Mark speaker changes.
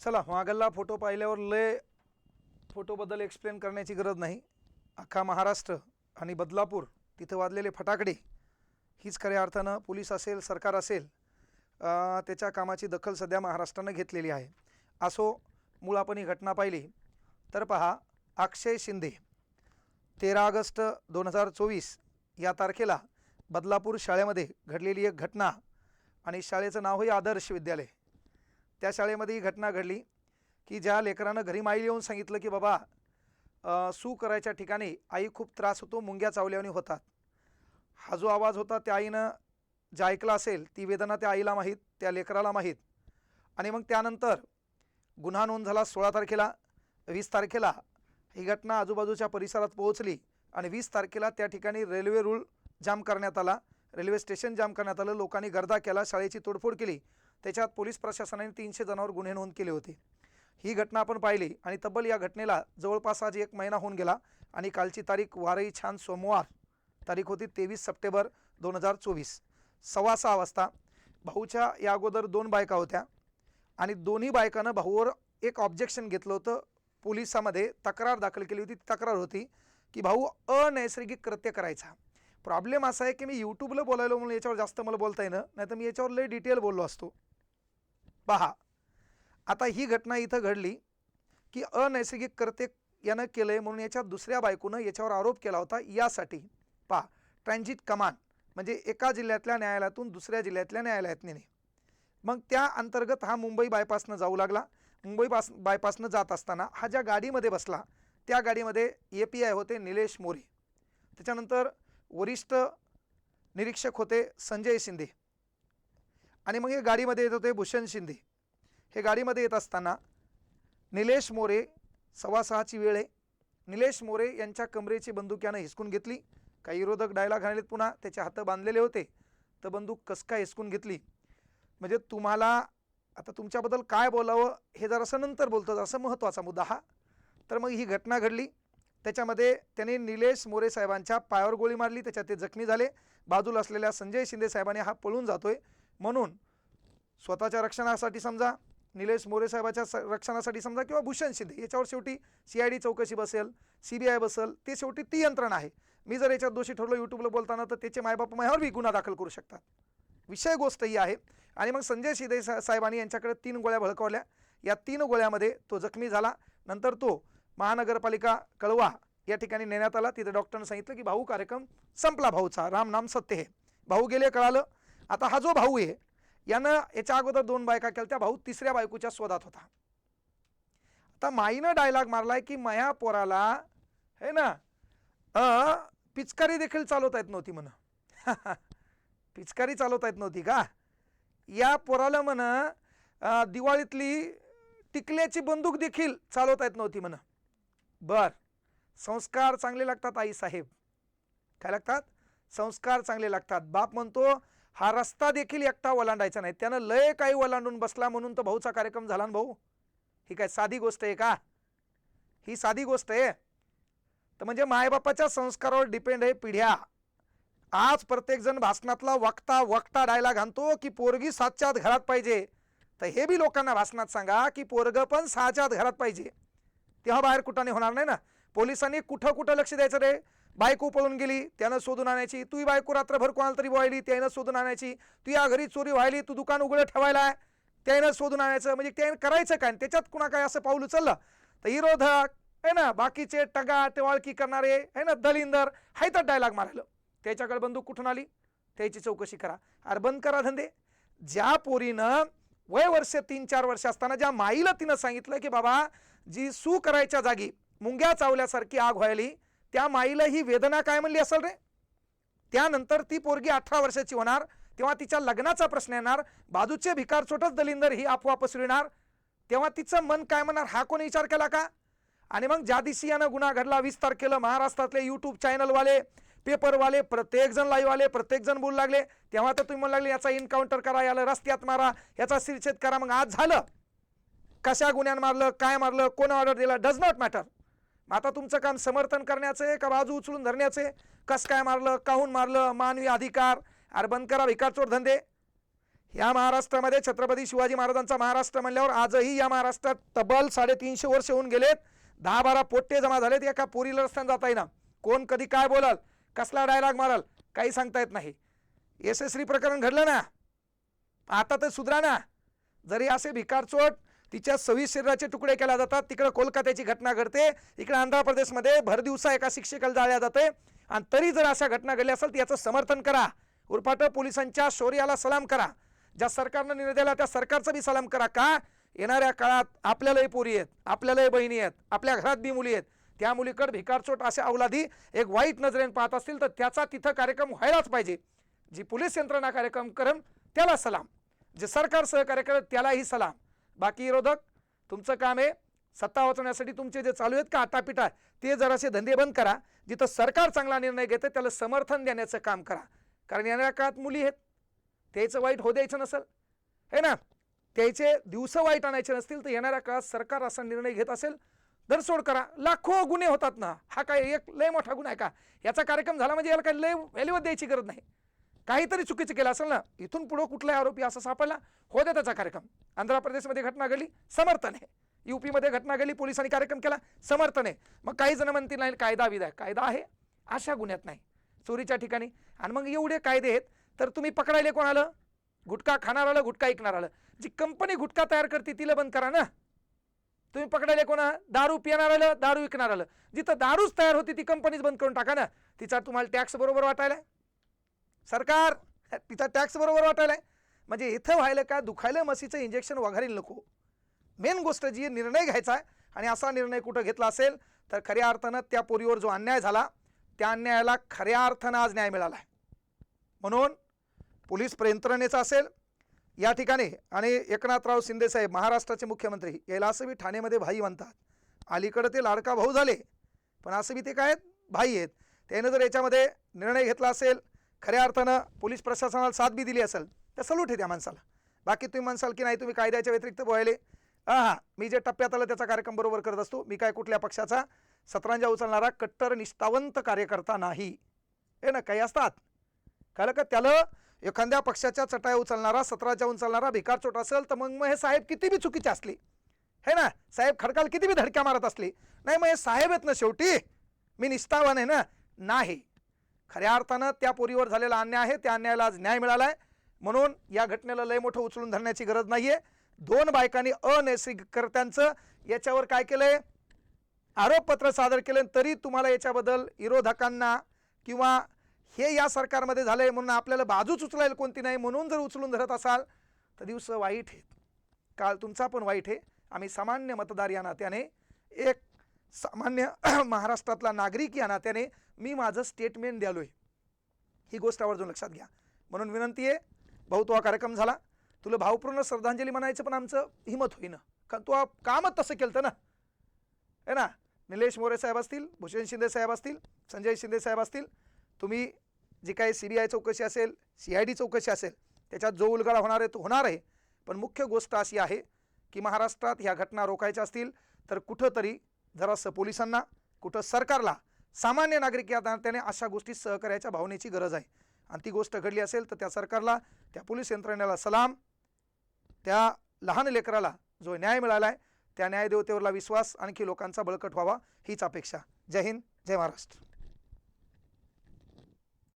Speaker 1: चला मागल्ला फोटो पाहिल्यावर लय फोटोबद्दल एक्सप्लेन करण्याची गरज नाही. अख्खा महाराष्ट्र आणि बदलापूर तिथं वाजलेले फटाकडे हीच खऱ्या अर्थानं पोलीस असेल सरकार असेल त्याच्या कामाची दखल सध्या महाराष्ट्रानं घेतलेली आहे. असो मूळ आपण ही घटना पाहिली. तर पहा अक्षय शिंदे तेरा ऑगस्ट दोन हजार चोवीस या तारखेला बदलापूर शाळेमध्ये घडलेली एक घटना आणि शाळेचं नाव हे आदर्श विद्यालय. त्या शाळेमध्ये ही घटना घडली की ज्या लेकरानं घरी माईल येऊन सांगितलं की बाबा सू करायच्या ठिकाणी आई खूप त्रास होतो मुंग्या चावल्याने होतात. हा जो आवाज होता त्या आईनं जे ऐकला असेल ती वेदना त्या आईला माहीत त्या लेकराला माहीत. आणि मग त्यानंतर गुन्हा नोंद झाला सोळा तारखेला वीस तारखेला. ही घटना आजूबाजूच्या परिसरात पोहोचली आणि वीस तारखेला त्या ठिकाणी रेल्वे रूळ जाम करण्यात आला. रेल्वे स्टेशन जाम करण्यात आलं. लोकांनी गर्दा केला शाळेची तोडफोड केली. त्याच्यात पोलीस प्रशासनाने तीनशे जणांवर गुन्हे नोंद केले होते. ही घटना आपण पाहिली आणि तब्बल या घटनेला जवळपास आज एक महिना होऊन गेला आणि कालची तारीख वारही छान सोमवार तारीख होती तेवीस सप्टेंबर दोन हजार चोवीस. सव्वा सहा वाजता भाऊच्या या अगोदर दोन बायका होत्या आणि दोन्ही बायकानं भाऊवर एक ऑब्जेक्शन घेतलं होतं. पोलिसामध्ये तक्रार दाखल केली होती. ती तक्रार होती की भाऊ अनैसर्गिक कृत्य करायचा. प्रॉब्लेम असा आहे की मी यूट्यूबला बोलायलो म्हणून याच्यावर जास्त मला बोलता येणं नाही तर मी याच्यावर लय डिटेल बोललो असतो. पहा. आता ही घटना इथं घडली की अनैसर्गिक कर्ते यानं केलं आहे म्हणून याच्या दुसऱ्या बायकोनं याच्यावर आरोप केला होता. यासाठी पहा ट्रान्झिट कमान म्हणजे एका जिल्ह्यातल्या न्यायालयातून दुसऱ्या जिल्ह्यातल्या न्यायालयात नेणे मग त्या अंतर्गत हा मुंबई बायपासनं जाऊ लागला. मुंबई पास बायपासनं जात असताना हा ज्या गाडीमध्ये बसला त्या गाडीमध्ये ए पी आय होते निलेश मोरे. त्याच्यानंतर वरिष्ठ निरीक्षक होते संजय शिंदे. आणि मग हे गाडीमध्ये येत होते भूषण शिंदे. हे गाडीमध्ये येत असताना निलेश मोरे सव्वा सहाची वेळ आहे. निलेश मोरे यांच्या कमरेची बंदूक यानं हिसकून घेतली. काही विरोधक डायलॉग आणलेत पुन्हा. त्याचे हात बांधलेले होते. तर बंदूक कस काय हिसकून घेतली? म्हणजे तुम्हाला आता तुमच्याबद्दल काय बोलावं हे जरासं नंतर बोलतो. जरासं महत्त्वाचा मुद्दा हा. तर मग ही घटना घडली. त्याच्यामध्ये त्याने निलेश मोरे साहेबांच्या पायावर गोळी मारली. त्याच्यात ते जखमी झाले. बाजूला असलेल्या संजय शिंदे साहेबांनी हा पळून जातोय. म्हणून स्वतःच्या रक्षणासाठी समजा निलेश मोरे साहेबाच्या स रक्षणासाठी समजा किंवा भूषण शिंदे याच्यावर शेवटी सी आय डी चौकशी बसेल सी बी आय बसेल ते शेवटी ती यंत्रणा आहे. मी जर याच्यात दोषी ठरलो यूट्यूबला बोलताना तर त्याचे मायबाप माझ्यावरही गुन्हा दाखल करू शकतात. विषय गोष्ट ही आहे. आणि मग संजय शिंदे सा साहेबांनी यांच्याकडे तीन गोळ्या भडकवल्या. या तीन गोळ्यामध्ये तो जखमी झाला. नंतर तो महानगरपालिका कळवा या ठिकाणी नेण्यात आला. तिथे डॉक्टरनं सांगितलं की भाऊ कार्यक्रम संपला भाऊचा. राम नाम सत्य हे. भाऊ गेले कळालं. आता हा जो भाऊ आहे यानं याच्या अगोदर दोन बायका केल्या त्या भाऊ तिसऱ्या बायकोच्या शोधात होता. आता माईनं डायलॉग मारलाय की माया पोराला है ना अ पिचकारी देखील चालवता येत नव्हती म्हण. पिचकारी चालवता येत नव्हती का? या पोराला म्हण दिवाळीतली टिकल्याची बंदूक देखील चालवता येत नव्हती म्हण. बर. संस्कार चांगले लागतात आई साहेब. काय लागतात? संस्कार चांगले लागतात. बाप म्हणतो हा रस्ता देखील एकटा ओलांडायचा नाही. त्यानं लय काही ओलांडून बसला म्हणून तर भाऊचा कार्यक्रम झाला ना भाऊ. ही काय साधी गोष्ट आहे का? ही साधी गोष्ट आहे. तर म्हणजे मायबापाच्या संस्कारावर डिपेंड आहे पिढ्या. आज प्रत्येकजण भाषणातला वक्ता वक्ता डायला घालतो की पोरगी सातच्या आत घरात पाहिजे. तर हे बी लोकांना भाषणात सांगा की पोरगं पण सहाच्या आत घरात पाहिजे. तेव्हा बाहेर कुठाने होणार नाही ना. पोलिसांनी कुठं कुठं लक्ष द्यायचं रे? बायको पळून गेली त्यानं शोधून आणायची. तू बायको रात्रभर कोणाला तरी व्हायली त्यानं शोधून आणायची. तू या घरी चोरी व्हायली तू दुकान उघडं ठेवायला त्यानं शोधून आणायचं म्हणजे त्यानं करायचं काय? त्याच्यात कुणा काय असं पाऊल उचललं? तर विरोधक आहे ना बाकीचे टगा टेवाळकी करणारे आहे ना दलिंदर हायतच डायलॉग मारायला. त्याच्याकडे बंदूक कुठून आली? त्याची चौकशी करा. अरे बंद करा धंदे. ज्या पोरीनं वय वर्ष तीन चार वर्ष असताना ज्या माईला तिनं सांगितलं की बाबा जी सू करायच्या जागी मुंग्या चावल्यासारखी आग व्हायली त्या माईला ही वेदना काय म्हणली असेल रे? त्यानंतर ती पोरगी अठरा वर्षाची होणार तेव्हा तिच्या लग्नाचा प्रश्न येणार बाजूचे भिकार छोटच दलिंदर ही अफवा पसरविणार तेव्हा तिचं मन काय म्हणणार हा कोणी विचार केला का? आणि मग ज्या दिवशी यानं गुन्हा घडला वीस तारखेला महाराष्ट्रातले यूट्यूब चॅनलवाले पेपरवाले प्रत्येकजण लाईव्ह आले प्रत्येकजण बोलू लागले तेव्हा तर तुम्ही म्हणू लागले याचा इन्काउंटर करा याला रस्त्यात मारा याचा शिरछेद करा मग आज झालं. कशा गुन्ह्यानं मारलं काय मारलं कोण ऑर्डर दिला डज नॉट मॅटर मग आता तुमचं काम समर्थन करण्याचं आहे का बाजू उचलून धरण्याचं आहे? कसं काय मारलं काहून मारलं? मानवी अधिकार. अरे बंद करा भिकारचोर धंदे. या महाराष्ट्रामध्ये छत्रपती शिवाजी महाराजांचा महाराष्ट्र म्हणल्यावर आजही या महाराष्ट्रात तब्बल साडेतीनशे वर्ष होऊन गेलेत. दहा बारा पोट्टे जमा झालेत एका पोरीला रस्त्यानं जाता येईना कोण कधी काय बोलाल? कसला डायलॉग माराल? काही सांगता येत नाही. यशस्वी प्रकरण घडलं ना? आता तर सुधरा ना. जरी असे भिकारचोट तिच्या सव्वीस शरीराचे तुकडे केल्या जातात. तिकडे कोलकात्याची घटना घडते. इकडे आंध्र प्रदेशमध्ये भरदिवसा एका शिक्षिकेला जाळल्या जाते. आणि तरी जर अशा घटना घडल्या असेल तर याचं समर्थन करा. उरफाट पोलिसांच्या शौर्याला सलाम करा. ज्या सरकारनं निर्णय दिला त्या सरकारचा बी सलाम करा का? येणाऱ्या काळात आपल्यालाही पोरी आहेत आपल्यालाही बहिणी आहेत आपल्या घरात बी मुली आहेत. त्या मुलीकडे भिकारचोट अशा अवलादी एक वाईट नजरेने पाहत असतील तर त्याचा तिथं कार्यक्रम व्हायलाच पाहिजे. जी पोलीस यंत्रणा कार्यक्रम करन त्याला सलाम. जे सरकार सहकार्य करत त्यालाही सलाम. बाकी विरोधक तुमचं काम आहे सत्ता वाचवण्यासाठी तुमचे जे चालू आहेत का आटापिटा ते जरासे धंदे बंद करा. जिथं सरकार चांगला निर्णय घेतं त्याला समर्थन देण्याचं काम करा. कारण येणाऱ्या काळात मुली आहेत. त्याचं वाईट हो द्यायचं नसेल. हे ना? त्याचे दिवस वाईट आणायचे नसतील तर येणाऱ्या काळात सरकार असा निर्णय घेत असेल दरसोड करा. लाखो गुन्हे होतात ना. हा काय एक लय मोठा गुन्हा आहे का? याचा कार्यक्रम झाला म्हणजे याला काही लय व्हॅल्यूच द्यायची गरज नाही. काहीतरी चुकीचं केलं असेल ना इथून पुढं कुठलाही आरोपी असा सापडला हो त्याचा कार्यक्रम. आंध्र प्रदेशमध्ये घटना घडली समर्थन आहे. युपीमध्ये घटना घडली पोलिसांनी कार्यक्रम केला समर्थन आहे. मग काही जण म्हणतील नाही कायदा विधा कायदा आहे अशा गुन्ह्यात नाही. चोरीच्या ठिकाणी. आणि मग एवढे कायदे आहेत तर तुम्ही पकडायले कोण आलं गुटखा खाणार आलं गुटखा ऐकणार आलं जी कंपनी गुटखा तयार करते तिला बंद करा ना. तुम्ही पकडायले कोणा? दारू पिणार आलं दारू विकणार आलं जिथं दारूच तयार होती ती कंपनीच बंद करून टाका ना. तिचा तुम्हाला टॅक्स बरोबर वाटायला. सरकार तिचा टॅक्स बरोबर वाटायला आहे म्हणजे इथं व्हायला काय दुखायला मसीचं इंजेक्शन वघारील नको. मेन गोष्ट जी निर्णय घ्यायचा आहे. आणि असा निर्णय कुठं घेतला असेल तर खऱ्या अर्थानं त्या पोरीवर जो अन्याय झाला त्या अन्यायाला खऱ्या अर्थानं आज न्याय मिळाला आहे म्हणून पोलीस यंत्रणेचा असेल. या ठिकाणी आणि एकनाथराव शिंदेसाहेब महाराष्ट्राचे मुख्यमंत्री याला असं बी ठाणेमध्ये भाई म्हणतात. अलीकडं ते लाडका भाऊ झाले. पण असं बी ते काय आहेत? भाई आहेत. त्यानं जर याच्यामध्ये निर्णय घेतला असेल खऱ्या अर्थानं पोलीस प्रशासनाला साथ बी दिली असेल तर सलूट आहे त्या माणसाला. बाकी तुम्ही म्हणसाल की नाही तुम्ही कायद्याच्या व्यतिरिक्त बोलायले. हां मी जे टप्प्यात आलं त्याचा कार्यक्रम बरोबर करत असतो. मी काय कुठल्या पक्षाचा सतरांजा उचलणारा कट्टर निष्ठावंत कार्यकर्ता नाही. हे ना काही असतात. कळलं का त्याला एखाद्या पक्षाच्या चटाया उचलणारा सतराच्या उचलणारा भिकारचोट असेल तर मग मग हे साहेब किती बी चुकीचे असले. हे ना साहेब खडकाल किती बी धडक्या मारत असले. नाही मग हे साहेब आहेत ना शेवटी. मी निष्ठावान आहे ना नाही. खऱ्या अर्थानं त्या पोरीवर झालेला अन्याय आहे. त्या अन्यायाला आज न्याय मिळाला आहे म्हणून या घटनेला लय मोठं उचलून धरण्याची गरज नाही आहे दोन बायकांनी अनैसर्गिकर्त्यांचं याच्यावर काय केलं आहे आरोपपत्र सादर केलं. तरी तुम्हाला याच्याबद्दल विरोधकांना किंवा हे या सरकारमध्ये झालं आहे म्हणून आपल्याला बाजूच उचलायला कोणती नाही म्हणून जर उचलून धरत असाल तर दिवस वाईट आहेत. काळ तुमचा पण वाईट आहे. आम्ही सामान्य मतदार या नात्याने एक सामान्य महाराष्ट्रातला नागरिक या नात्याने मी माझं स्टेटमेंट द्यालो आहे ही गोष्ट आवर्जून लक्षात घ्या. म्हणून विनंती आहे भाऊ तो हा कार्यक्रम झाला. तुला भावपूर्ण श्रद्धांजली म्हणायचं पण आमचं हिमत होईना. कारण तू कामच तसं केलं ना. है ना? निलेश मोरे साहेब असतील भूषण शिंदे साहेब असतील संजय शिंदे साहेब असतील तुम्ही जी काही सी बी आय चौकशी असेल सी आय डी चौकशी असेल त्याच्यात जो उलगडा होणार आहे तो होणार आहे. पण मुख्य गोष्ट अशी आहे की महाराष्ट्रात ह्या घटना रोखायच्या असतील तर कुठंतरी जरासं पोलिसांना कुठं सरकारला सामान्य नागरिक या त्याने अशा गोष्टी सहकार्याच्या भावनेची गरज आहे. आणि ती गोष्ट घडली असेल तर त्या सरकारला त्या पोलीस यंत्रणेला सलाम. त्या लहान लेकराला जो न्याय मिळाला आहे त्या न्यायदेवतेवरला विश्वास आणखी लोकांचा बळकट व्हावा हीच अपेक्षा. जय हिंद जय महाराष्ट्र.